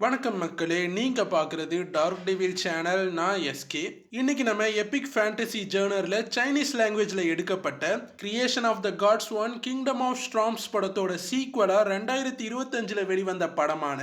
வணக்கம் மக்களே நீங்கள் பார்க்குறது டார்க் டிவில் சேனல் நான் எஸ்கே இன்னைக்கு நம்ம எபிக் ஃபேண்டசி ஜேர்னரில் சைனீஸ் லாங்குவேஜில் எடுக்கப்பட்ட creation of the gods one kingdom of storms படத்தோட சீக்வலாக ரெண்டாயிரத்தி இருபத்தஞ்சில் வெளிவந்த படமான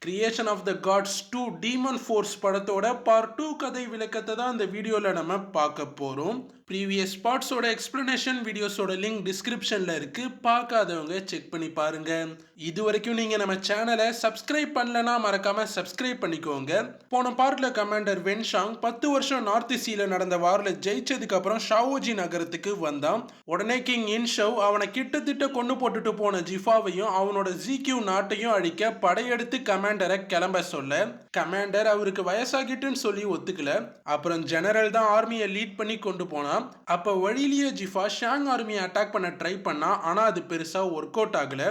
creation of the gods two demon force படத்தோட பார்ட் டூ கதை விளக்கத்தை தான் இந்த வீடியோவில் நம்ம பார்க்க போகிறோம் ப்ரீவியஸ் பார்ட்ஸோட எக்ஸ்பிளனேஷன் வீடியோஸோட லிங்க் டிஸ்கிரிப்ஷனில் இருக்குது பார்க்காதவங்க செக் பண்ணி பாருங்கள் இது வரைக்கும் நீங்கள் நம்ம சேனலை சப்ஸ்கிரைப் பண்ணலனா மறக்காமல் சப்ஸ்கிரைப் பண்ணிக்கோங்க. போன பார்ட்டில் கமாண்டர் வென்ஷாங் பத்து வருஷம் நார்த் சீல நடந்த வாரில் ஜெயிச்சதுக்கப்புறம் ஷாவோஜி நகரத்துக்கு வந்தான். உடனே கிங் இன்ஷவ் அவனை கிட்டத்தட்ட கொண்டு போட்டுட்டு போன ஜிஃபாவையும் அவனோட ஜிக்யூ நாட்டையும் அழிக்க படையெடுத்து கமாண்டரை கிளம்ப சொல்ல. கமாண்டர் அவருக்கு வயசாகிட்டுன்னு சொல்லி ஒத்துக்கல. அப்புறம் ஜெனரல் தான் ஆர்மியை லீட் பண்ணி கொண்டு போனான் அப்போ வழியிலேயே ஜிஃபா ஷாங் ஆர்மியை அட்டாக் பண்ண ட்ரை பண்ணா ஆனால் அது பெருசாக ஒர்க் அவுட் ஆகல.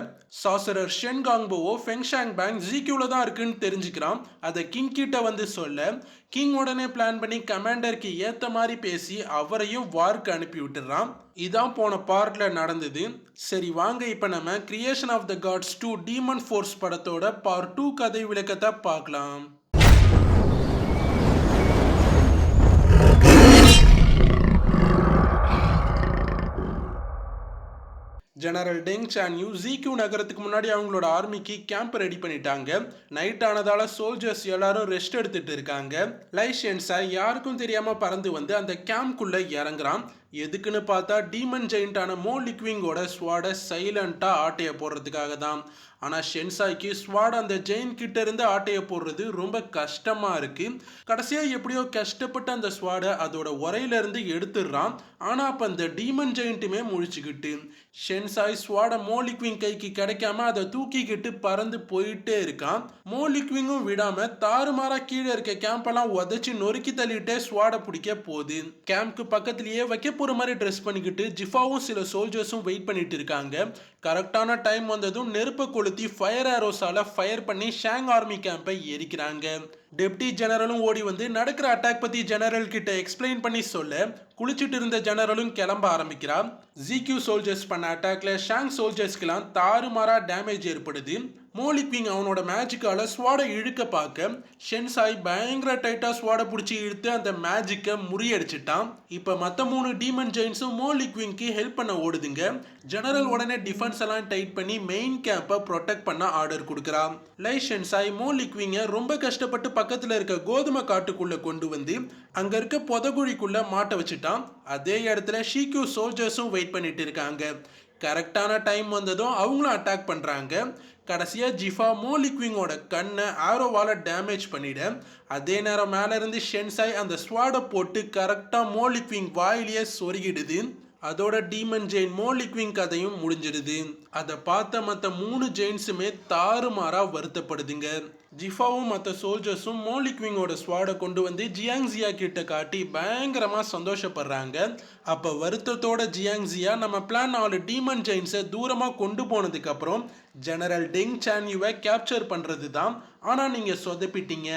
சாசரர் ஷென் காங்போவோ ஃபெங்ஷாங் பேங்க் ஜிக்யூவில் தான் இருக்குன்னு தெரிஞ்சுக்கிறான். அதை கிங் கிட்ட வந்து சொல்ல கிங் உடனே பிளான் பண்ணி கமாண்டருக்கு ஏற்ற மாதிரி பேசி அவரையும் வார்க்கு அனுப்பி விட்டுறான். இதான் போன பார்ட்டில் நடந்தது. சரி வாங்க இப்போ நம்ம creation of the gods two demon force படத்தோட பார்ட் டூ கதை விளக்கத்தை பார்க்கலாம். ஜெனரல் டெங் சான்யூ ஜிக்யூ நகரத்துக்கு முன்னாடி அவங்களோட ஆர்மிக்கு கேம்ப் ரெடி பண்ணிட்டாங்க. நைட் ஆனதால சோல்ஜர்ஸ் எல்லாரும் ரெஸ்ட் எடுத்துட்டு இருக்காங்க. லைஷன்ஸா யாருக்கும் தெரியாம பறந்து வந்து அந்த கேம்ப்குள்ள இறங்குறான். எதுக்குன்னு பார்த்தா டீமன் ஜெயிண்டான மோ லிக்விங்கோட ஸ்வாடை சைலண்ட்டாக ஆட்டையை போடுறதுக்காக தான். ஆனால் ஷென்சாய்க்கு ஸ்வாட் அந்த ஜெயின் கிட்ட இருந்து ஆட்டையை போடுறது ரொம்ப கஷ்டமாக இருக்குது கடைசியாக எப்படியோ கஷ்டப்பட்டு அந்த ஸ்வாடை அதோட உரையிலேருந்து எடுத்துடுறான். ஆனால் அப்போ அந்த டீமன் ஜெயிண்ட்டுமே முழிச்சுக்கிட்டு ஷென்சாய் ஸ்வாடை மோ லிக்விங் கைக்கு கிடைக்காம அதை தூக்கிக்கிட்டு பறந்து போயிட்டே இருக்கான். மோ லிக்விங்கும் விடாமல் தாறுமாறாக கீழே இருக்க கேம்பெல்லாம் உதச்சி நொறுக்கி தள்ளிட்டே ஸ்வாடை பிடிக்க போகுது. கேம்ப்க்கு பக்கத்துலேயே வைக்க போற மாதிரி ட்ரெஸ் பண்ணிக்கிட்டு ஜிஃபாவும் சில சோல்ஜர்ஸும் வெயிட் பண்ணிட்டு இருக்காங்க. கரெக்டான டைம் வந்ததும் நெருப்பை கொளுத்தி ஃபயர் ஆரோஸால் ஃபயர் பண்ணி ஷாங் ஆர்மி கேம்பை எரிக்கிறாங்க டெப்டி ஜெனரலும் ஓடி வந்து நடக்கிற அட்டாக் பத்தி ஜெனரல் கிட்ட எக்ஸ்பிளைன் பண்ணி சொல்ல குளிச்சுட்டு இருந்த ஜெனரலும் கிளம்ப ஆரம்பிக்கிறான் ஜிக்யூ சோல்ஜர்ஸ் பண்ண அட்டாக்ல ஷாங் சோல்ஜர்ஸ்க்கெல்லாம் தாறுமாறா டேமேஜ் ஏற்படுது. மோலிக்விங் அவனோட மேஜிக்கால் ஸ்வாடை இழுக்க பார்க்க ஷென்சாய் பயங்கர டைட்டாக ஸ்வாடை பிடிச்சி இழுத்து அந்த மேஜிக்கை முறியடிச்சிட்டான். இப்போ மற்ற மூணு டீமன் ஜெயின்ஸும் மோலிக்விங்க்கு ஹெல்ப் பண்ண ஓடுதுங்க. ஜெனரல் உடனே டிஃபென்ஸ் எல்லாம் டைட் பண்ணி மெயின் கேம்பை ப்ரொடெக்ட் பண்ண ஆர்டர் கொடுக்குறான். லை ஷென்சாய் மோலிக்விங்கை ரொம்ப கஷ்டப்பட்டு பக்கத்தில் இருக்க கோதுமை காட்டுக்குள்ளே கொண்டு வந்து அங்கே இருக்க புதகுழிக்குள்ளே மாட்ட வச்சுட்டான். அதே இடத்துல ஷீக்யூ சோல்ஜர்ஸும் வெயிட் பண்ணிட்டு இருக்காங்க. கரெக்டான டைம் வந்ததும் அவங்களும் அட்டாக் பண்ணுறாங்க கடைசியாக ஜிஃபா மோலிக்விங்கோட கண்ணை ஆரோவால் டேமேஜ் பண்ணிட. அதே நேரம் மேலே இருந்து ஷென்சாய் அந்த ஸ்வாடை போட்டு கரெக்டாக மோலிக்விங் வாயிலேயே சொருகிடுது. அதோட டீமன் ஜெயின் மோலிக்விங் கதையும் முடிஞ்சிடுது. அதை பார்த்த மற்ற மூணு ஜெயின்ஸுமே தாறுமாறாக வருத்தப்படுதுங்க. ஜிஃபாவும் மற்ற சோல்ஜர்ஸும் மோலிக்விங்கோட ஸ்வாடை கொண்டு வந்து ஜியாங்ஸியா கிட்ட காட்டி பயங்கரமாக சந்தோஷப்படுறாங்க. அப்போ வருத்தத்தோட ஜியாங்ஸியா நம்ம பிளான் நாலு டீமன் ஜெயின்ஸை தூரமாக கொண்டு போனதுக்கப்புறம் ஜெனரல் டெங் சான்யூவை கேப்சர் பண்ணுறது தான் ஆனால் நீங்கள் சொதப்பிட்டீங்க.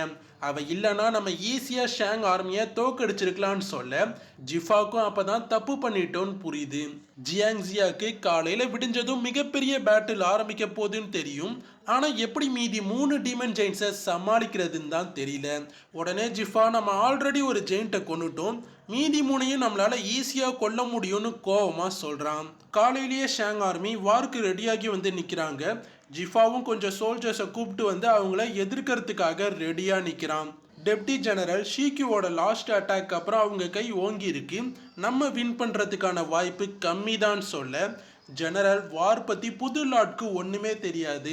அவள் இல்லைன்னா நம்ம ஈஸியாக ஷாங் ஆர்மியை தோக்கடிச்சிருக்கலான்னு சொல்ல ஜிஃபாவுக்கும் அப்போ தான் தப்பு பண்ணிட்டோன்னு புரியுது. ஜியாங்ஸியாவுக்கு காலையில் விடிஞ்சதும் மிகப்பெரிய பேட்டில் ஆரம்பிக்க போகுதுன்னு தெரியும். ஆனால் எப்படி மீதி மூணு டீமன் ஜெயின்ஸை சமாளிக்கிறதுன்னு தான் தெரியல. உடனே ஜிஃபா நம்ம ஆல்ரெடி ஒரு ஜெயின்ட்டை கொண்டுட்டோம் மீதி மூணையும் நம்மளால் ஈஸியாக கொல்ல முடியும்னு கோவமாக சொல்கிறான் காலையிலேயே ஷேங் ஆர்மி வார்க்கு ரெடியாகி வந்து நிற்கிறாங்க ஜிஃபாவும் கொஞ்சம் சோல்ஜர்ஸை கூப்பிட்டு வந்து அவங்கள எதிர்க்கிறதுக்காக ரெடியாக நிற்கிறான் டெப்டி ஜெனரல் ஷீக்யூவோட லாஸ்ட் அட்டாக் அப்புறம் அவங்க கை ஓங்கி இருக்கு. நம்ம வின் பண்ணுறதுக்கான வாய்ப்பு கம்மி தான் சொல்ல. ஜெனரல் வார் பற்றி புது லாட்க்கு ஒன்றுமே தெரியாது.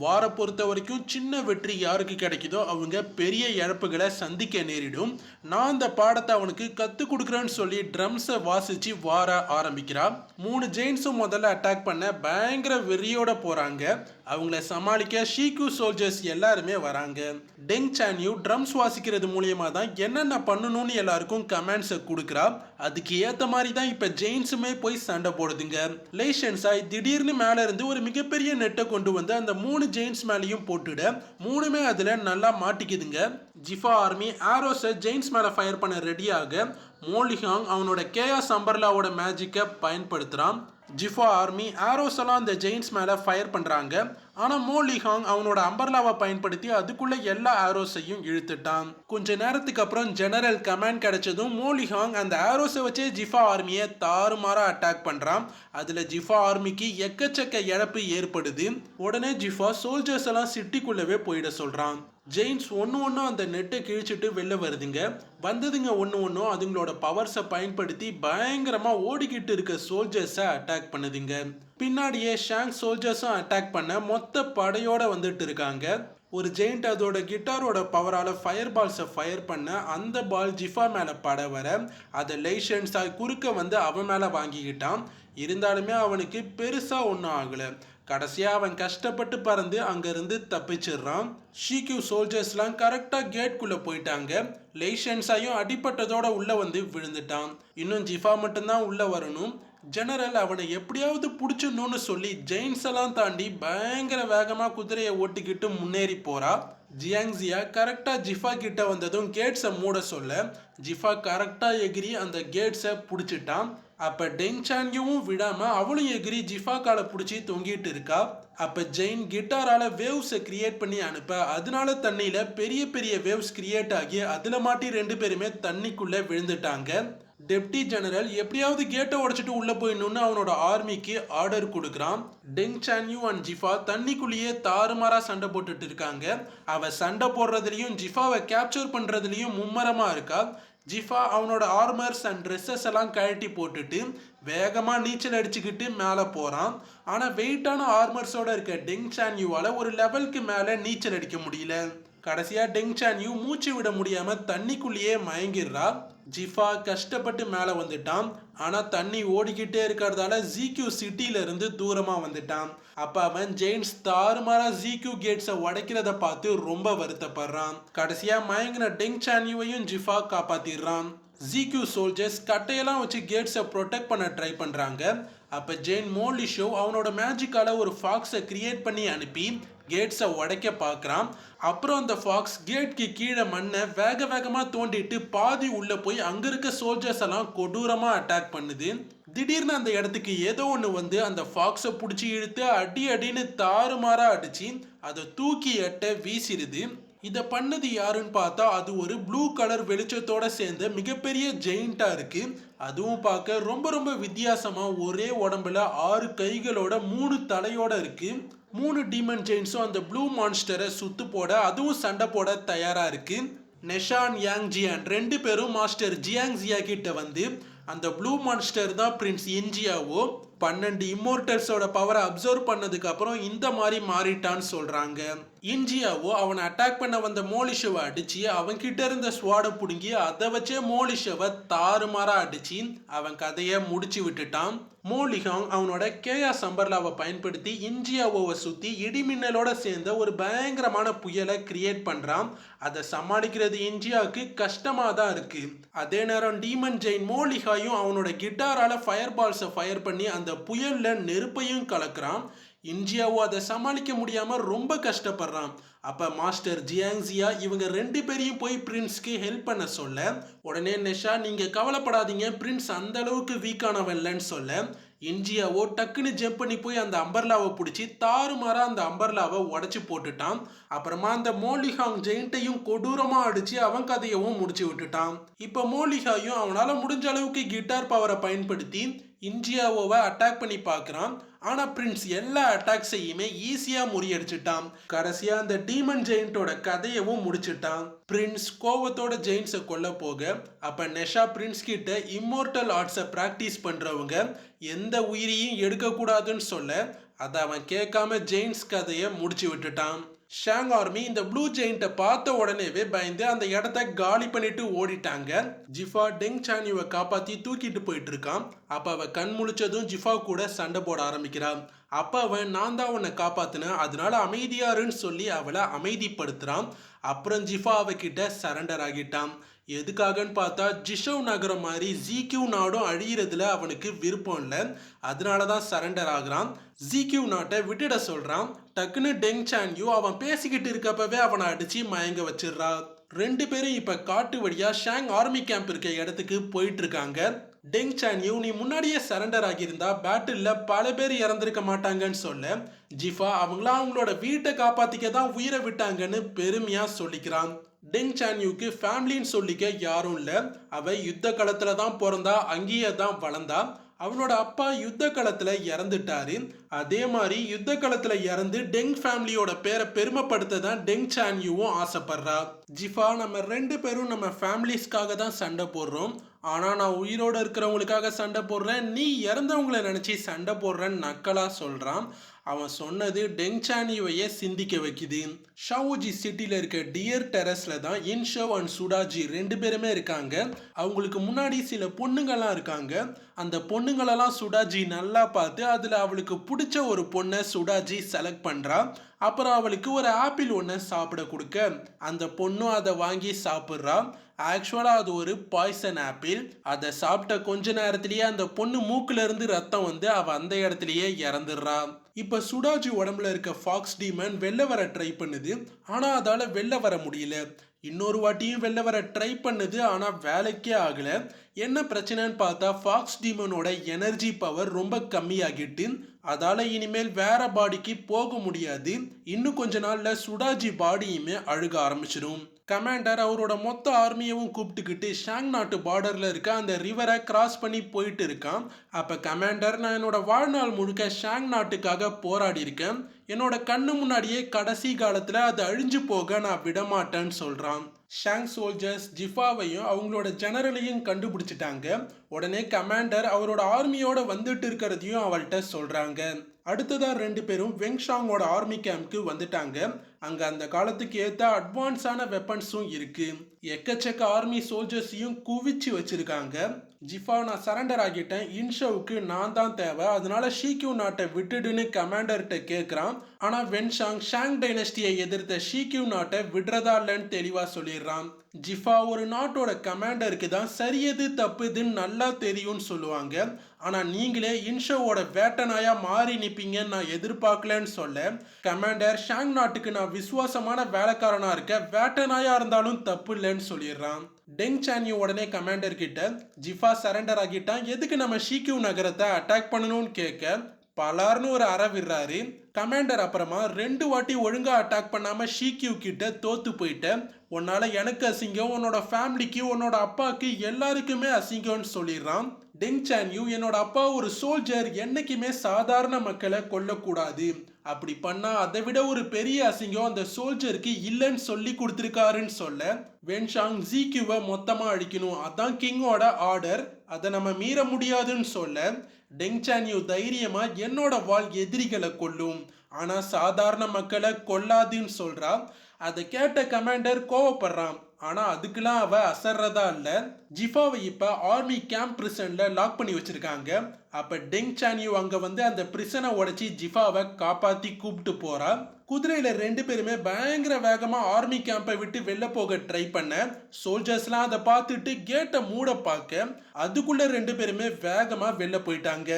வாரை பொறுத்த வரைக்கும் சின்ன வெற்றி யாருக்கு கிடைக்குதோ அவங்க பெரிய இழப்புகளை சந்திக்க நேரிடும். நான் அந்த பாடத்தை அவனுக்கு கற்றுக் கொடுக்குறேன்னு சொல்லி ட்ரம்ஸை வாசித்து வார ஆரம்பிக்கிறான் மூணு ஜெயின்ஸும் முதல்ல அட்டாக் பண்ண பயங்கர வெறியோட போகிறாங்க அவங்கள சமாளிக்க ஷீக்கு சோல்ஜர்ஸ் எல்லாருமே வராங்க. டெங் சான்யூ ட்ரம்ஸ் வாசிக்கிறது மூலியமா தான் என்னென்ன பண்ணணும்னு எல்லாருக்கும் கமெண்ட்ஸை கொடுக்குறா. அதுக்கு ஏற்ற மாதிரி தான் இப்போ ஜெயின்ஸுமே போய் சண்டை போடுதுங்க. லேஷன்ஸாய் திடீர்னு மேலே இருந்து ஒரு மிகப்பெரிய நெட்டை கொண்டு வந்து அந்த மூணு ஜெயின்ஸ் மேலேயும் போட்டுட மூணுமே அதில் நல்லா மாட்டிக்குதுங்க. ஜிஃபா ஆர்மி ஆரோஸை ஜெயின்ஸ் மேலே ஃபயர் பண்ண ரெடியாக மோலிஹாங் அவனோட கேயா சம்பர்லாவோட மேஜிக்கை பயன்படுத்துகிறான் ஜிஃபா ஆர்மி ஆரோஸ் எல்லாம் அந்த ஜெயின்ஸ் மேலே ஃபயர் பண்ணுறாங்க ஆனா மோலிஹாங் அவனோட அம்பர்லாவை பயன்படுத்தி அதுக்குள்ள எல்லா ஆரோஸையும் இழுத்துட்டான். கொஞ்ச நேரத்துக்கு அப்புறம் ஜெனரல் கமாண்ட் கிடைச்சதும் மோலிஹாங் அந்த ஆரோஸை வச்சே ஜிஃபா ஆர்மியை தாறுமாறாக அட்டாக் பண்ணுறான் அதில் ஜிஃபா ஆர்மிக்கு எக்கச்சக்க இழப்பு ஏற்படுது. உடனே ஜிஃபா சோல்ஜர்ஸ் எல்லாம் சிட்டிக்குள்ளவே போயிட சொல்கிறான் ஜெயின்ஸ் ஒன்று ஒன்றும் அந்த நெட்டை கிழிச்சிட்டு வெளில வருதுங்க. வந்ததுங்க ஒன்று ஒன்றும் அதுங்களோட பவர்ஸை பயன்படுத்தி பயங்கரமாக ஓடிக்கிட்டு இருக்க சோல்ஜர்ஸை அட்டாக் பண்ணுதுங்க. பின்னாடியே ஷாங் சோல்ஜர்ஸும் அட்டாக் பண்ண மொத்த படையோடு வந்துட்டு இருக்காங்க. ஒரு ஜெயிண்ட் அதோட கிட்டாரோட பவரால் ஃபயர் பால்ஸை ஃபயர் பண்ண அந்த பால் ஜிஃபா மேலே பட வர அதை லைசன்ஸாக குறுக்க வந்து அவன் மேலே வாங்கிக்கிட்டான். இருந்தாலுமே அவனுக்கு பெருசாக ஒன்றும் ஆகலை. கடைசியாக அவன் கஷ்டப்பட்டு பறந்து அங்கேருந்து தப்பிச்சிடுறான். ஷீக்யூ சோல்ஜர்ஸ்லாம் கரெக்டாக கேட்குள்ளே போயிட்டாங்க. லைசன்ஸாயும் அடிப்பட்டதோட உள்ளே வந்து விழுந்துட்டான். இன்னும் ஜிஃபா மட்டும்தான் உள்ளே வரணும். ஜெனரல் அவனை எப்படியாவது பிடிச்சிடணும்னு சொல்லி ஜெயின்ஸ் எல்லாம் தாண்டி பயங்கர வேகமாக குதிரையை ஓட்டிக்கிட்டு முன்னேறி போறா. ஜியாங்ஸியா கரெக்டாக ஜிஃபா கிட்ட வந்ததும் கேட்ஸை மூட சொல்ல ஜிஃபா கரெக்டாக எகிரி அந்த கேட்ஸை பிடிச்சிட்டான். அப்போ டெங்சாங்கியும் விடாமல் அவளும் எகிரி ஜிஃபா பிடிச்சி தொங்கிட்டு இருக்கா. அப்போ ஜெயின் கிட்டாரால் வேவ்ஸை கிரியேட் பண்ணி அனுப்ப அதனால தண்ணியில் பெரிய பெரிய வேவ்ஸ் கிரியேட் ஆகி அதில் மாட்டி ரெண்டு பேருமே தண்ணிக்குள்ளே விழுந்துட்டாங்க. டெப்டி ஜெனரல் எப்படியாவது கேட்டை உடைச்சிட்டு உள்ளே போயிடணும்னு அவனோட ஆர்மிக்கு ஆர்டர் கொடுக்குறான். டெங் சான்யூ அண்ட் ஜிஃபா தண்ணிக்குள்ளேயே தாறுமாறாக சண்டை போட்டுட்டு இருக்காங்க. அவள் சண்டை போடுறதுலையும் ஜிஃபாவை கேப்சர் பண்ணுறதுலையும் மும்மரமாக இருக்கா. ஜிஃபா அவனோட ஆர்மர்ஸ் அண்ட் ட்ரெஸ்ஸஸ் எல்லாம் கழட்டி போட்டுட்டு வேகமாக நீச்சல் அடிச்சுக்கிட்டு மேலே போகிறான் ஆனால் வெயிட்டான ஆர்மர்ஸோட இருக்க டெங் சான்யூவால ஒரு லெவலுக்கு மேலே நீச்சல் அடிக்க முடியல. கடைசியாக டெங் சான்யூ மூச்சு விட முடியாமல் தண்ணிக்குள்ளேயே மயங்கிடுறா. ஜிஃபா கஷ்டப்பட்டு மேலே வந்துட்டான். ஆனால் தண்ணி ஓடிக்கிட்டே இருக்கிறதால ஜிக்யூ சிட்டியிலேருந்து தூரமாக வந்துட்டான். அப்போ அவன் ஜெயின்ஸ் தாறுமாறாக ஜிக்யூ கேட்ஸை உடைக்கிறத பார்த்து ரொம்ப வருத்தப்படுறான். கடைசியாக மயங்கின டெங் சான்யூவையும் ஜிஃபா காப்பாற்றிடுறான் ஜிக்யூ சோல்ஜர்ஸ் கட்டையெல்லாம் வச்சு கேட்ஸை ப்ரொடெக்ட் பண்ண ட்ரை பண்ணுறாங்க அப்போ ஜெயின் மோலி ஷோ அவனோட மேஜிக்கால ஒரு ஃபாக்ஸை கிரியேட் பண்ணி அனுப்பி கேட்ஸை உடைக்க பார்க்குறான். அப்புறம் அந்த ஃபாக்ஸ் கேட்க்கு கீழே மண்ணை வேக வேகமாக தோண்டிட்டு பாதி உள்ளே போய் அங்கே இருக்க சோல்ஜர்ஸ் எல்லாம் கொடூரமாக அட்டாக் பண்ணுது. திடீர்னு அந்த இடத்துக்கு ஏதோ ஒன்று வந்து அந்த ஃபாக்ஸை பிடிச்சி இழுத்து அடி அடின்னு தாறுமாறாக அடித்து அதை தூக்கி எட்ட வீசிடுது. இதை பண்ணது யாருன்னு பார்த்தா அது ஒரு ப்ளூ கலர் வெளிச்சத்தோட சேர்ந்த மிகப்பெரிய ஜெயிண்டாக இருக்கு. அதுவும் பார்க்க ரொம்ப ரொம்ப வித்தியாசமாக ஒரே உடம்புல ஆறு கைகளோட மூணு தலையோட இருக்கு. மூணு டீமன் ஜெயின்ஸும் அந்த ப்ளூ மான்ஸ்டரை சுத்து போட அதுவும் சண்டை போட தயாராக இருக்கு. நெஷான் யாங் ஜியான் ரெண்டு பேரும் மாஸ்டர் ஜியாங் ஜியா கிட்ட வந்து அந்த ப்ளூ மான்ஸ்டர் தான் பிரின்ஸ் என்ஜியாவோ பன்னெண்டு இம்மோர்டல்ஸோட பவரை அப்சர்வ் பண்ணதுக்கப்புறம் இந்த மாதிரி மாறிட்டான்னு சொல்கிறாங்க இன்ஜியாவோ அவனை அட்டாக் பண்ண வந்த மோலிஷவை அடிச்சு அவன்கிட்ட இருந்த ஸ்வாடை பிடுங்கி அதை வச்சே மோலிஷவை தாறுமாறா அடிச்சு அவன் கதையை முடிச்சு விட்டுட்டான். மோலிகாங் அவனோட கேயா சம்பர்லாவை பயன்படுத்தி இன்ஜியாவோவை சுற்றி இடிமின்னலோட சேர்ந்த ஒரு பயங்கரமான புயலை கிரியேட் பண்ணுறான் அதை சமாளிக்கிறது இந்தியாவுக்கு கஷ்டமாக தான் இருக்கு. அதே நேரம் டீமன் ஜெயின் மோலிகாயும் அவனோட கிட்டாரால ஃபயர் பால்ஸை ஃபயர் பண்ணி அந்த புயலில் நெருப்பையும் கலக்குறான். இந்தியாவோ அதை சமாளிக்க முடியாம ரொம்ப கஷ்டப்படுறான். அப்ப மாஸ்டர் ஜியாங்ஸியா இவங்க ரெண்டு பேரையும் போய் பிரின்ஸ்க்கு ஹெல்ப் பண்ண சொல்ல உடனே நெஷா நீங்க கவலைப்படாதீங்க. பிரின்ஸ் அந்த அளவுக்கு வீக்கானவன் இல்லைன்னு சொல்ல. இந்தியாவோ டக்குன்னு ஜம்ப் பண்ணி போய் அந்த அம்பர்லாவை பிடிச்சி தாறுமாறா அந்த அம்பர்லாவை உடச்சி போட்டுட்டான். அப்புறமா அந்த மோலிஹாங் ஜெயிண்ட்டையும் கொடூரமா அடிச்சு அவன் கதையவும் முடிச்சு விட்டுட்டான். இப்ப மோலிஹாயும் அவனால முடிஞ்ச அளவுக்கு கிட்டார் பவரை பயன்படுத்தி இந்தியாவோவை அட்டாக் பண்ணி பார்க்குறான். ஆனால் பிரின்ஸ் எல்லா அட்டாக்ஸையுமே ஈஸியாக முறியடிச்சிட்டான். கடைசியாக அந்த டீமன் ஜெயின்ட்டோட கதையவும் முடிச்சிட்டான். பிரின்ஸ் கோவத்தோட ஜெயின்ஸை கொல்ல போக அப்போ நெஷா பிரின்ஸ் கிட்ட இம்மோர்டல் ஆர்ட்ஸை ப்ராக்டிஸ் பண்ணுறவங்க எந்த உயிரையும் எடுக்கக்கூடாதுன்னு சொல்ல அதை அவன் கேட்காம ஜெயின்ஸ் கதையை முடிச்சு விட்டுட்டான். ஷாங் ஆர்மி இந்த ப்ளூ ஜெயிண்ட்டை பார்த்த உடனேவே பயந்து அந்த இடத்த காலி பண்ணிட்டு ஓடிட்டாங்க. ஜிஃபா டெங் சானியுவை காப்பாத்தி தூக்கிட்டு போயிட்டு இருக்கான். அப்ப அவ கண் முழிச்சதும் ஜிஃபா கூட சண்டை போட ஆரம்பிக்கிறான் அப்ப அவன் நான் தான் உன்னை காப்பாத்தினேன் அதனால அமைதியாருன்னு சொல்லி அவளை அமைதிப்படுத்துறான். அப்புறம் ஜிஃபா அவகிட்ட சரண்டர் ஆகிட்டான். எதுக்காகன்னு பார்த்தா ஜிஷவ் நகரம் மாதிரி ஜிக்யூ நாடும் அழியிறதுல அவனுக்கு விருப்பம் இல்லை. அதனால தான் சரண்டர் ஆகுறான். ஜிக்யூ நாட்டை விட்டுட சொல்கிறான் டக்குன்னு டெங் சான்யூ அவன் பேசிக்கிட்டு இருக்கப்பவே அவனை அடித்து மயங்க வச்சிடுறா. ரெண்டு பேரும் இப்போ காட்டு வழியா ஷாங் ஆர்மி கேம்ப் இருக்க இடத்துக்கு போயிட்டு இருக்காங்க. டெங் சான்யூ நீ முன்னாடியே சரண்டர் ஆகியிருந்தா பேட்டில் பல பேர் இறந்திருக்க மாட்டாங்கன்னு சொல்ல. ஜிஃபா அவங்களாம் அவங்களோட வீட்டை காப்பாற்றிக்க தான் உயிரை விட்டாங்கன்னு பெருமையாக சொல்லிக்கிறான். டெங் சான்யூக்கு ஃபேமிலின்னு சொல்லிக்க யாரும் இல்லை. அவள் யுத்த களத்தில் தான் பிறந்தா அங்கேயே தான் வளர்ந்தா. அவளோட அப்பா யுத்த களத்தில் இறந்துட்டாரு. அதே மாதிரி யுத்த களத்தில் இறந்து டெங் ஃபேமிலியோட பேரை பெருமைப்படுத்த தான் டெங் சான்யூவும் ஆசைப்படுறா. ஜிஃபா நம்ம ரெண்டு பேரும் நம்ம ஃபேமிலிஸ்க்காக தான் சண்டை போடுறோம். ஆனால் நான் உயிரோட இருக்கிறவங்களுக்காக சண்டை போடுறேன். நீ இறந்தவங்களை நினச்சி சண்டை போடுறேன்னு நக்கலாக சொல்கிறான் அவன் சொன்னது டெங் சிந்திக்க வைக்குது ஷாவோஜி சிட்டியில் இருக்க டியர் டெரஸில் தான் இன்ஷவ் அண்ட் சுடாஜி ரெண்டு பேருமே இருக்காங்க. அவங்களுக்கு முன்னாடி சில பொண்ணுங்கள்லாம் இருக்காங்க. அந்த பொண்ணுங்களெல்லாம் சுடாஜி நல்லா பார்த்து அதில் அவளுக்கு பிடிச்ச ஒரு பொண்ணை சுடாஜி செலக்ட் பண்ணுறா அப்புறம் அவளுக்கு ஒரு ஆப்பிள் ஒன்று சாப்பிட கொடுக்க. அந்த பொண்ணும் அதை வாங்கி சாப்பிட்றா. ஆக்சுவலாக அது ஒரு பாய்சன் ஆப்பிள். அதை சாப்பிட்ட கொஞ்ச நேரத்திலேயே அந்த பொண்ணு மூக்குல இருந்து ரத்தம் வந்து அவ அந்த இடத்துலயே இறந்துடுறா. இப்போ சுடாஜி உடம்புல இருக்க ஃபாக்ஸ் டீமன் வெளில வர ட்ரை பண்ணுது. ஆனால் அதால் வெளில வர முடியல. இன்னொரு வாட்டியும் வெளில வர ட்ரை பண்ணுது. ஆனால் வேலைக்கே ஆகல. என்ன பிரச்சனைன்னு பார்த்தா ஃபாக்ஸ் டீமனோட எனர்ஜி பவர் ரொம்ப கம்மியாகிட்டு அதால் இனிமேல் வேற பாடிக்கு போக முடியாது. இன்னும் கொஞ்ச நாளில் சுடாஜி பாடியுமே அழுக ஆரம்பிச்சிடும் கமாண்டர் அவரோட மொத்த ஆர்மியவும் கூப்பிட்டுக்கிட்டு ஷாங் நாட்டு பார்டரில் இருக்க அந்த ரிவரை கிராஸ் பண்ணி போயிட்டு இருக்கான். அப்போ கமாண்டர் நான் என்னோட வாழ்நாள் முழுக்க ஷாங் நாட்டுக்காக போராடி இருக்கேன். என்னோட கண்ணு முன்னாடியே கடைசி காலத்தில் அது அழிஞ்சு போக நான் விடமாட்டேன்னு சொல்கிறான் ஷாங் சோல்ஜர்ஸ் ஜிஃபாவையும் அவங்களோட ஜெனரலையும் கண்டுபிடிச்சிட்டாங்க. உடனே கமாண்டர் அவரோட ஆர்மியோட வந்துட்டு இருக்கிறதையும் அவள்கிட்ட சொல்கிறாங்க அடுத்ததாக ரெண்டு பேரும் வெங்ஷாங்கோட ஆர்மி கேம்ப்க்கு வந்துட்டாங்க. அங்கே அந்த காலத்துக்கு ஏற்ற அட்வான்ஸான வெப்பன்ஸும் இருக்குது எக்கச்சக்க ஆர்மி சோல்ஜர்ஸையும் குவிச்சு வச்சுருக்காங்க. ஜிஃபா நான் சரண்டர் ஆகிட்டேன். இன்ஷோவுக்கு நான் தான் தேவை. அதனால ஷீக்யூ நாட்டை விட்டுடுன்னு கமாண்டர்கிட்ட கேட்குறான் ஆனால் வென்ஷாங் ஷாங் டைனஸ்டியை எதிர்த்த ஷீக்யூ நாட்டை விடுறதா இல்லைன்னு தெளிவாக சொல்லிடுறான். ஜிஃபா ஒரு நாட்டோட கமாண்டருக்கு தான் சரியது தப்புதுன்னு நல்லா தெரியும்னு சொல்லுவாங்க. ஆனால் நீங்களே இன்ஷோவோட வேட்டனாயா மாறி நிற்பீங்கன்னு நான் எதிர்பார்க்கலன்னு சொல்ல. கமாண்டர் ஷாங் நாட்டுக்கு நான் விசுவாசமான வேலைக்காரனாக இருக்க வேட்டனாயா இருந்தாலும் தப்பு இல்லைன்னு சொல்லிடுறான். டெங் சானியோ உடனே கமாண்டர் கிட்ட ஜிஃபா சரண்டர் ஆகிட்டான். எதுக்கு நம்ம ஷீக்யூ நகரத்தை அட்டாக் பண்ணணும்னு கேட்க பலார்னு ஒரு அற விடுறாரு. கமாண்டர் அப்புறமா ரெண்டு வாட்டி ஒழுங்கா அட்டாக் பண்ணாம ஷீக்யூ கிட்ட தோத்து போயிட்ட உன்னால எனக்கு அசிங்கம் உன்னோட ஃபேமிலிக்கு உன்னோட அப்பாவுக்கு எல்லாருக்குமே அசிங்கம்னு சொல்லிடுறான். டெங் சான்யூ என்னோட அப்பா ஒரு சோல்ஜர் என்னைக்குமே சாதாரண மக்களை கொல்லக்கூடாது. அப்படி பண்ணா அதை விட ஒரு பெரிய அசிங்கம் அந்த சோல்ஜருக்கு இல்லைன்னு சொல்லி கொடுத்துருக்காருன்னு சொல்ல வென்ஷாங் ஜிக்யூவை மொத்தமாக அழிக்கணும் அதான் கிங்கோட ஆர்டர் அதை நம்ம மீற முடியாதுன்னு சொல்ல டெங் சான்யூ தைரியமா என்னோட வாள் எதிரிகளை கொல்லும். ஆனால் சாதாரண மக்களை கொல்லாதுன்னு சொல்றா. அதை கேட்ட கமாண்டர் கோவப்படுறான். ஆனால் அதுக்கெல்லாம் அவள் அசர்றதா இல்லை. ஜிஃபாவை இப்போ ஆர்மி கேம்ப் பிரிசன்ல லாக் பண்ணி வச்சிருக்காங்க. அப்போ டெங் சானியூ அங்கே வந்து அந்த பிரிசனை உடைச்சி ஜிஃபாவை காப்பாற்றி கூப்பிட்டு போகிறாள் குதிரையில் ரெண்டு பேருமே பயங்கர வேகமாக ஆர்மி கேம்பை விட்டு வெளில போக ட்ரை பண்ண. சோல்ஜர்ஸ்லாம் அதை பார்த்துட்டு கேட்டை மூட பார்க்க. அதுக்குள்ளே ரெண்டு பேருமே வேகமாக வெளில போயிட்டாங்க.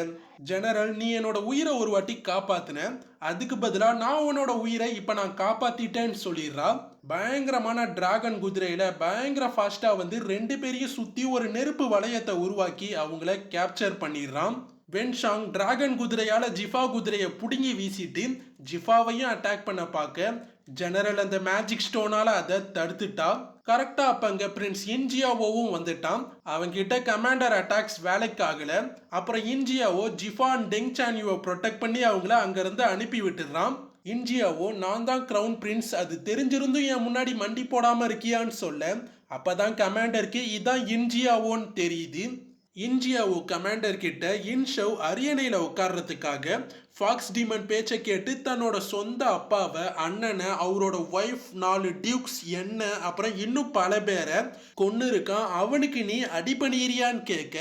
ஜெனரல் நீ என்னோட உயிரை ஒரு வாட்டி காப்பாத்தின. அதுக்கு பதிலாக நான் உன்னோட உயிரை இப்போ நான் காப்பாத்திட்டேன்னு சொல்லிடுறா. பயங்கரமான டிராகன் குதிரையில் பயங்கர ஃபாஸ்ட்டாக வந்து ரெண்டு பேரையும் சுற்றி ஒரு நெருப்பு வளையத்தை உருவாக்கி அவங்கள கேப்சர் பண்ணிடுறான். வென்ஷாங் டிராகன் குதிரையால் ஜிஃபா குதிரையை பிடுங்கி வீசிட்டு ஜிஃபாவையும் அட்டாக் பண்ண பார்க்க ஜெனரல் அந்த மேஜிக் ஸ்டோனால் அதை தடுத்துட்டா. கரெக்டாக அப்போ அங்கே பிரின்ஸ் இன்ஜியாவோவும் வந்துட்டான். அவங்கிட்ட கமாண்டர் அட்டாக்ஸ் வேலைக்கு ஆகலை. அப்புறம் இன்ஜியாவோ ஜிஃபான் டெங் சானியோவை ப்ரொடெக்ட் பண்ணி அவங்கள அங்கேருந்து அனுப்பி விட்டுடுறான். இன்ஜியாவோ நான் தான் க்ரௌன் பிரின்ஸ் அது தெரிஞ்சிருந்தும் என் முன்னாடி மண்டி போடாமல் இருக்கியான்னு சொல்ல அப்போ தான் கமாண்டருக்கு இதான் இன்ஜியாவோன்னு தெரியுது. இன்ஜியாவோ கமாண்டர் கிட்ட இன்ஷவ் அரியணையில் உட்கார்றதுக்காக ஃபாக்ஸ் டீமன் பேச்சை கேட்டு தன்னோட சொந்த அப்பாவை அண்ணனை அவரோட ஒய்ஃப் நாலு டியூக்ஸ் என்ன அப்புறம் இன்னும் பல பேரை கொண்டு இருக்கான் அவனுக்கு நீ அடிபணியிறியான்னு கேட்க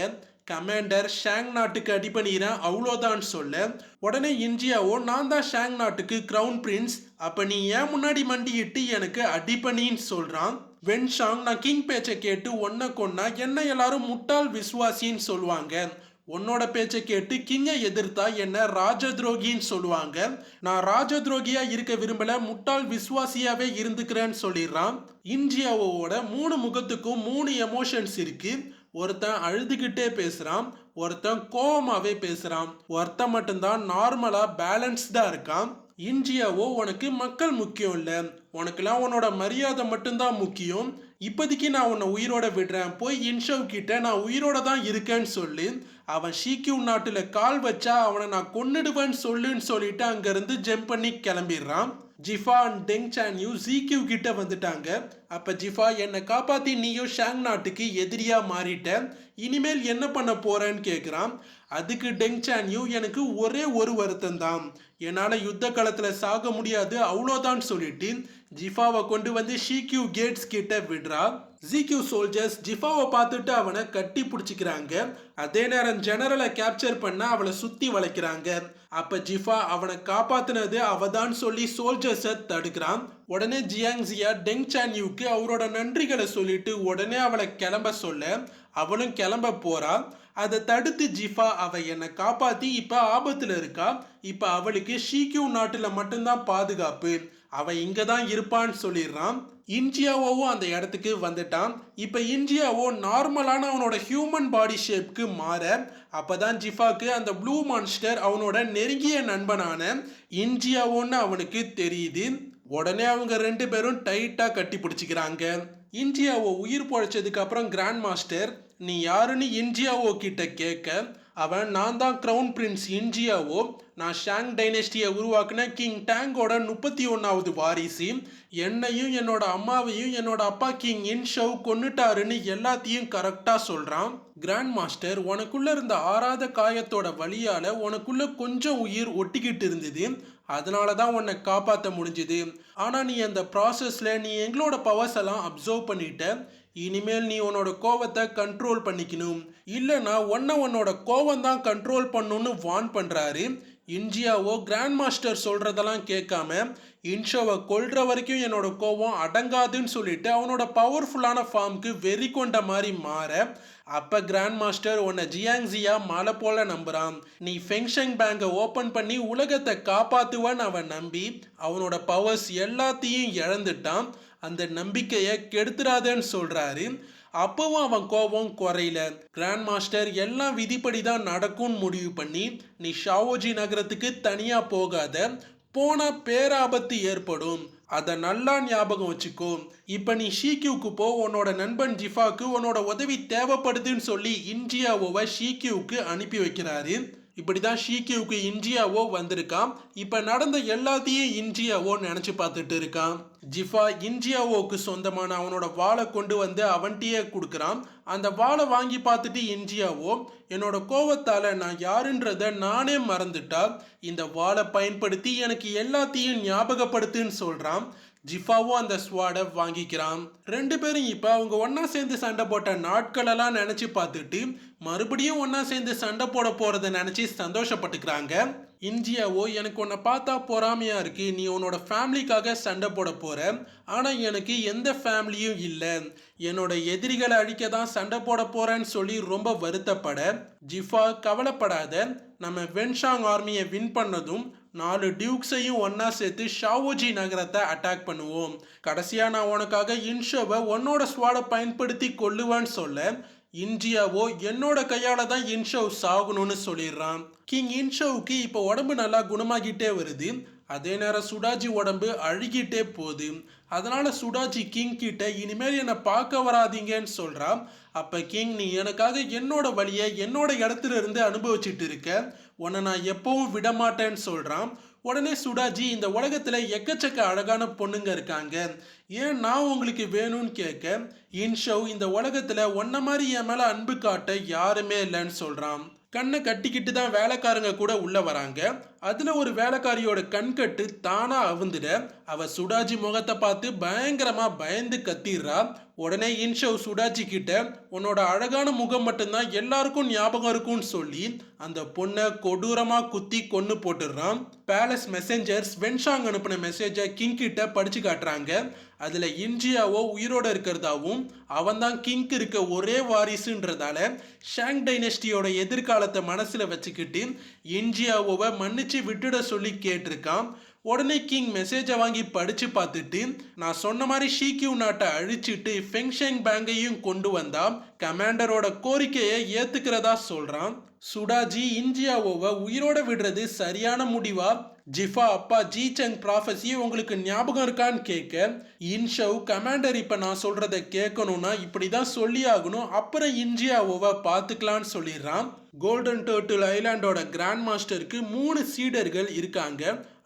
கமாண்டர் ஷாங் நாட்டுக்கு அடிபணிகிறேன் அவ்வளோதான் சொல்ல உடனே இந்தியாவோ நான் தான் ஷாங் நாட்டுக்கு கிரவுன் பிரின்ஸ் அப்போ நீ ஏன் முன்னாடி மண்டியிட்டு எனக்கு அடிபணின்னு சொல்கிறான் வென்ஷாங் நான் கிங் பேச்சை கேட்டு ஒன்றை கொன்னா என்ன எல்லாரும் முட்டாள் விஸ்வாசின்னு சொல்லுவாங்க. உன்னோட பேச்சை கேட்டு கிங்கை எதிர்த்தா என்ன ராஜதுரோகின்னு சொல்லுவாங்க. நான் ராஜ துரோகியா இருக்க விரும்பல முட்டாள் விசுவாசியாவே இருந்துக்கிறேன்னு சொல்லிடுறான். இந்தியாவோட மூணு முகத்துக்கும் மூணு எமோஷன்ஸ் இருக்கு. ஒருத்தன் அழுதுகிட்டே பேசுறான் ஒருத்தன் கோவமாவே பேசுறான். ஒருத்தன் மட்டும்தான் நார்மலா பேலன்ஸ்டா இருக்கான். இந்தியாவோ உனக்கு மக்கள் முக்கியம் இல்ல. உனக்குலாம் உன்னோட மரியாதை மட்டும்தான் முக்கியம். இப்போதைக்கு நான் உன்னை உயிரோட விடுறேன். போய் இன்ஷவ் கிட்ட நான் உயிரோட தான் இருக்கேன்னு சொல்லி. அவன் ஷீக்யூ நாட்டில் கால் வச்சா அவனை நான் கொன்னுடுவேன்னு சொல்லுன்னு சொல்லிட்டு அங்கேருந்து ஜம்ப் பண்ணி கிளம்பிடுறான். ஜிஃபா அண்ட் டெங் சான்யூ ஜிக்யூ கிட்ட வந்துட்டாங்க. அப்போ ஜிஃபா என்னை காப்பாற்றி நீயும் ஷாங் நாட்டுக்கு எதிரியாக மாறிட்ட. இனிமேல் என்ன பண்ண போகிறேன்னு கேட்குறான் அதுக்கு டெங் சான்யூ எனக்கு ஒரே ஒரு வருத்தம் தான் யுத்த காலத்தில் சாக முடியாது அவ்வளோதான் சொல்லிட்டு ஜிஃபாவை கொண்டு வந்து ஷிக்யூ கேட்ஸ் கிட்ட விடுறா. ஜிக்யூ சோல்ஜர்ஸ் ஜிஃபாவை பார்த்துட்டு அவனை கட்டி பிடிச்சிக்கிறாங்க. அதே நேரம் ஜெனரலை கேப்சர் பண்ண அவளை சுற்றி வளைக்கிறாங்க. அப்போ ஜிஃபா அவனை காப்பாத்துனது அவதான் சொல்லி சோல்ஜர்ஸை தடுக்கிறான். உடனே ஜியாங் ஜியா டெங் சான்யூக்கு அவரோட நன்றிகளை சொல்லிட்டு உடனே அவளை கிளம்ப சொல்ல அவளும் கிளம்ப போறா. அதை தடுத்து ஜிஃபா அவ என்னை காப்பாத்தி இப்ப ஆபத்துல இருக்கா? இப்ப அவளுக்கு ஷீக்யூ நாட்டுல மட்டும்தான் பாதுகாப்பு. அவ இங்கே தான் இருப்பான்னு சொல்லிடுறான். இன்ஜியாவோவும் அந்த இடத்துக்கு வந்துட்டான். இப்ப இன்ஜியாவோ நார்மலான அவனோட ஹியூமன் பாடி ஷேப்க்கு மாற அப்பதான் ஜிஃபாக்கு அந்த ப்ளூ மான்ஸ்டர் அவனோட நெருங்கிய நண்பனான இன்ஜியாவோன்னு அவனுக்கு தெரியுது. உடனே அவங்க ரெண்டு பேரும் டைட்டா கட்டி பிடிச்சிக்கிறாங்க இந்தியாவோ உயிர் பொழைச்சதுக்கு அப்புறம் கிராண்ட் மாஸ்டர் நீ யாருன்னு இந்தியாவோ கிட்ட கேட்க அவன் நான் தான் கிரவுன் பிரின்ஸ் இந்தியாவோ நான் ஷாங் டைனஸ்டியை உருவாக்குன கிங் டேங்கோட முப்பத்தி ஒன்றாவது வாரிசு. என்னையும் என்னோட அம்மாவையும் என்னோட அப்பா கிங் இன்ஷவ் கொன்னுட்டாருன்னு எல்லாத்தையும் கரெக்டாக சொல்கிறான் கிராண்ட் மாஸ்டர் உனக்குள்ளே இருந்த ஆறாத காயத்தோட வழியால் உனக்குள்ளே கொஞ்சம் உயிர் ஒட்டிக்கிட்டு இருந்தது. அதனால தான் உன்னை காப்பாற்ற முடிஞ்சுது. ஆனால் நீ அந்த ப்ராசஸில் நீ எங்களோட பவர்ஸ் எல்லாம் அப்சர்வ் பண்ணிட்ட. இனிமேல் நீ உன்னோட கோவத்தை கண்ட்ரோல் பண்ணிக்கணும். இல்லைன்னா ஒன்ன உன்னோட கோவம் தான் கண்ட்ரோல் பண்ணுன்னு வார்ன் பண்ணுறாரு இன்ஜியாவோ கிராண்ட் மாஸ்டர் சொல்கிறதெல்லாம் கேட்காம இன்ஷோவை கொல்ற வரைக்கும் என்னோட கோவம் அடங்காதுன்னு சொல்லிட்டு அவனோட பவர்ஃபுல்லான ஃபார்முக்கு வெறி கொண்ட மாதிரி மாற அப்போ கிராண்ட் மாஸ்டர் உன்னை ஜியாங்ஸியா மலை போல நம்புகிறான் நீ ஃபெங்ஷங் பேங்கை ஓப்பன் பண்ணி உலகத்தை காப்பாற்றுவன்னு அவன் நம்பி அவனோட பவர்ஸ் எல்லாத்தையும் இழந்துட்டான். அந்த நம்பிக்கையை கெடுத்துடாதேன்னு சொல்கிறாரு அப்போவும் அவன் கோபம் குறையில. கிராண்ட் மாஸ்டர் எல்லாம் விதிப்படி தான் நடக்கும்னு முடிவு பண்ணி நீ ஷாவோஜி நகரத்துக்கு தனியாக போகாத. போனால் பேராபத்து ஏற்படும். அதை நல்லா ஞாபகம் வச்சுக்கோ. இப்போ நீ ஷீக்யூக்கு போ. உன்னோட நண்பன் ஜிஃபாக்கு உன்னோட உதவி தேவைப்படுதுன்னு சொல்லி இந்தியாவோவை ஷீக்யூக்கு அனுப்பி வைக்கிறாரு. இப்படி தான் ஷீக்கியூக்கு இன்ஜியாவோ வந்திருக்கான் இப்போ நடந்த எல்லாத்தையும் இன்ஜியாவோ நினச்சி பார்த்துட்டு இருக்கான் ஜிஃபா இன்ஜியாவோக்கு சொந்தமான அவனோட வாழை கொண்டு வந்து அவன்கிட்டயே கொடுக்குறான் அந்த வாழை வாங்கி பார்த்துட்டு இன்ஜியாவோ என்னோட கோவத்தால் நான் யாருன்றத நானே மறந்துட்டா? இந்த வாழை பயன்படுத்தி எனக்கு எல்லாத்தையும் ஞாபகப்படுத்துன்னு சொல்கிறான் ஜிஃபாவும் அந்த ஸ்வாடை வாங்கிக்கிறான் ரெண்டு பேரும் இப்போ அவங்க ஒன்றா சேர்ந்து சண்டை போட்ட நாட்களெல்லாம் நினச்சி பார்த்துட்டு மறுபடியும் ஒன்றா சேர்ந்து சண்டை போட போகிறத நினச்சி சந்தோஷப்பட்டுக்கிறாங்க. இந்தியாவோ எனக்கு உன்னை பார்த்தா பொறாமையாக இருக்கு. நீ உன்னோட ஃபேமிலிக்காக சண்டை போட போகிற ஆனால் எனக்கு எந்த ஃபேமிலியும் இல்லை. என்னோட எதிரிகளை அழிக்க தான் சண்டை போட போகிறேன்னு சொல்லி ரொம்ப வருத்தப்பட ஜிஃபா கவலைப்படாத. நம்ம வென்ஷாங் ஆர்மியை வின் பண்ணதும் நாலு டியூக்ஸையும் ஒன்றா சேர்த்து ஷாவோஜி நகரத்தை அட்டாக் பண்ணுவோம். கடைசியாக நான் உனக்காக இன்ஷோவை உன்னோட ஸ்வாடை பயன்படுத்தி கொள்ளுவேன்னு சொல்ல இந்தியாவோ என்னோட கையால தான் இன்ஷவ் சாகணும்னு சொல்லிடுறான். கிங் இன்ஷவுக்கு இப்போ உடம்பு நல்லா குணமாகிட்டே வருது. அதே நேரம் சுடாஜி உடம்பு அழுகிட்டே போகுது. அதனால சுடாஜி கிங் கிட்ட இனிமேல் என்னை பார்க்க வராதீங்கன்னு சொல்றான். அப்ப கிங் நீ எனக்காக என்னோட வழியை என்னோட இடத்துல இருந்து அனுபவிச்சுட்டு இருக்க. உன்னை நான் எப்பவும் விட மாட்டேன்னு சொல்றான். உடனே சுடாஜி இந்த உலகத்தில் எக்கச்சக்க அழகான பொண்ணுங்க இருக்காங்க. ஏன் நான் உங்களுக்கு வேணும்னு கேட்க இன்ஷவ் இந்த உலகத்தில் ஒன்ன மாதிரி என் மேலே அன்பு காட்ட யாருமே இல்லைன்னு சொல்கிறான் கண்ணை கட்டிக்கிட்டு தான் வேலைக்காரங்க கூட உள்ளே வராங்க. அதில் ஒரு வேலைக்காரியோட கண்கட்டு தானாக அவுந்துட அவ சுடாஜி முகத்தை பார்த்து பயங்கரமாக பயந்து கத்திடுறா. உடனே இன்ஷவ் சுடாஜி கிட்ட உன்னோட அழகான முகம் மட்டும்தான் எல்லாருக்கும் ஞாபகம் இருக்கும்னு சொல்லி அந்த பொண்ணை கொடூரமாக குத்தி கொன்று போட்டுடுறான். பேலஸ் மெசஞ்சர்ஸ் வென்ஷாங் அனுப்பின மெசேஜை கிங் கிட்ட படிச்சு காட்டுறாங்க. அதில் இன்ஜியாவோ உயிரோட இருக்கிறதாவும் அவன் தான் கிங்க் இருக்க ஒரே வாரிசுன்றதால ஷாங் டைனஸ்டியோட எதிர்காலத்தை மனசில் வச்சுக்கிட்டு இன்ஜியாவோவை மன்னிச்சு விட்டுட சொல்லி கேட்டிருக்கான். உடனே கிங் மெசேஜை வாங்கி படித்து பார்த்துட்டு நான் சொன்ன மாதிரி ஷீக்யூ நாட்டை அழிச்சிட்டு ஃபெங்ஷேங் பேங்கையும் கொண்டு வந்தா கமாண்டரோட கோரிக்கையை ஏத்துக்கிறதா சொல்றான். சுடாஜி இந்தியாவோவை உயிரோட விடுறது சரியான முடிவா? ஜிஃபா அப்பா ஜி செங் ப்ராஃபஸி உங்களுக்கு ஞாபகம் இருக்கான்னு கேட்க இன்ஷவ் கமாண்டர் இப்போ நான் சொல்கிறத கேட்கணும்னா இப்படி தான் சொல்லி ஆகணும். அப்புறம் இந்தியாவோவை பார்த்துக்கலான்னு சொல்லிடுறான். கோல்டன் டேர்ட்டில் ஐலாண்டோட கிராண்ட் மாஸ்டருக்கு மூணு சீடர்கள் இருக்காங்க.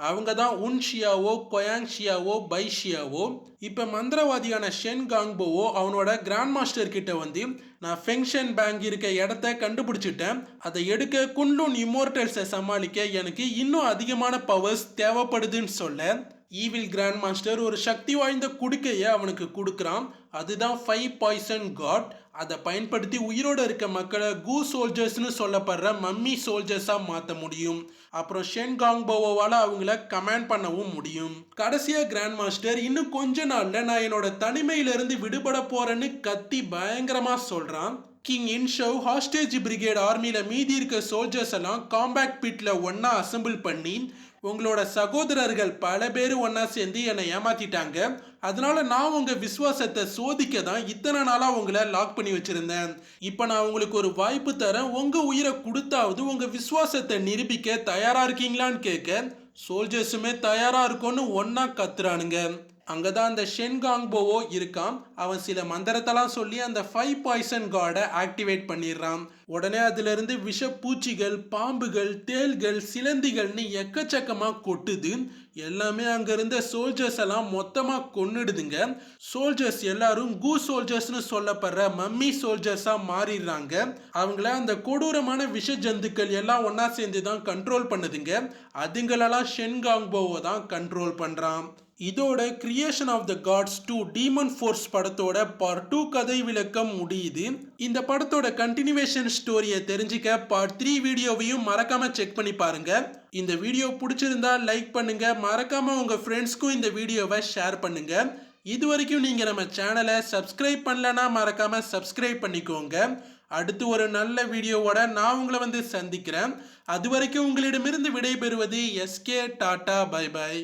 அவங்க தான் உன் ஷியாவோ கொயாங் ஷியாவோ பை ஷியாவோ இப்போ மந்திரவாதியான ஷென் காங்போவோ அவனோட கிராண்ட் மாஸ்டர் கிட்ட வந்து நான் ஃபெங்ஷன் பேங்க் இருக்க இடத்த கண்டுபிடிச்சிட்டேன். அதை எடுக்க குன்லுன் இம்மோர்டல்ஸை சமாளிக்க எனக்கு இன்னும் அதிகமான பவர்ஸ் தேவைப்படுதுன்னு சொல்ல ஈவில் கிராண்ட் மாஸ்டர் ஒரு சக்தி வாய்ந்த குடுக்கையை அவனுக்கு கொடுக்குறான். அதுதான் ஃபைவ் பாய்சன் காட் அதை பயன்படுத்தி உயிரோட இருக்க மக்களை கூ சோல்ஜர்ஸ்னு சொல்லப்படுற மம்மி சோல்ஜர்ஸாக மாற்ற முடியும். அப்புறம் ஷென் காங்போவால் அவங்கள கமாண்ட் பண்ணவும் முடியும். கடைசியாக கிராண்ட் மாஸ்டர் இன்னும் கொஞ்ச நாளில் நான் என்னோட தனிமையிலிருந்து விடுபட போகிறேன்னு கத்தி பயங்கரமாக சொல்கிறான் கிங் இன்ஷவ் ஹாஸ்டேஜ் பிரிகேட் ஆர்மியில் மீதி இருக்க சோல்ஜர்ஸ் எல்லாம் காம்பேக்ட் பிட்டில் ஒன்றா அசெம்பிள் பண்ணி உங்களோட சகோதரர்கள் பல பேர் ஒன்றா சேர்ந்து என்னை ஏமாத்திட்டாங்க. அதனால நான் உங்கள் விசுவாசத்தை சோதிக்க தான் இத்தனை நாளாக உங்களை லாக் பண்ணி வச்சுருந்தேன். இப்போ நான் உங்களுக்கு ஒரு வாய்ப்பு தரேன். உங்கள் உயிரை கொடுத்தாவது உங்கள் விசுவாசத்தை நிரூபிக்க தயாராக இருக்கீங்களான்னு கேட்க சோல்ஜர்ஸுமே தயாராக இருக்கும்னு ஒன்றா கத்துறானுங்க. அங்கே தான் அந்த ஷென்காங்போவோ இருக்கான் அவன் சில மந்திரத்தெல்லாம் சொல்லி அந்த ஃபைவ் பாய்சன் காடை ஆக்டிவேட் பண்ணிடுறான் உடனே அதுலேருந்து விஷ விஷப்பூச்சிகள் பாம்புகள் தேள்கள் சிலந்திகள்னு எக்கச்சக்கமாக கொட்டுது. எல்லாமே அங்கேருந்த சோல்ஜர்ஸ் எல்லாம் மொத்தமாக கொன்னுடுதுங்க. சோல்ஜர்ஸ் எல்லாரும் கூ சோல்ஜர்ஸ்னு சொல்லப்படுற மம்மி சோல்ஜர்ஸாக மாறிடுறாங்க அவங்கள அந்த கொடூரமான விஷ ஜந்துக்கள் எல்லாம் ஒன்றா சேர்ந்து தான் கண்ட்ரோல் பண்ணுதுங்க. அதுங்களெல்லாம் ஷென்காங்போவை தான் கண்ட்ரோல் பண்ணுறான் இதோட creation of the gods two demon force படத்தோட பார்ட் டூ கதை விளக்கம் முடியுது. இந்த படத்தோட கண்டினியூவேஷன் ஸ்டோரியை தெரிஞ்சுக்க பார்ட் த்ரீ வீடியோவையும் மறக்காம செக் பண்ணி பாருங்க. இந்த வீடியோ பிடிச்சிருந்தா லைக் பண்ணுங்க. மறக்காம உங்க ஃப்ரெண்ட்ஸ்க்கும் இந்த வீடியோவை ஷேர் பண்ணுங்க. இது வரைக்கும் நீங்க நம்ம சேனலை சப்ஸ்கிரைப் பண்ணலனா மறக்காம சப்ஸ்கிரைப் பண்ணிக்கோங்க. அடுத்து ஒரு நல்ல வீடியோவோட நான் உங்களை வந்து சந்திக்கிறேன். அது வரைக்கும் உங்களிடமிருந்து விடைபெறுவது எஸ்கே டாடா பை பை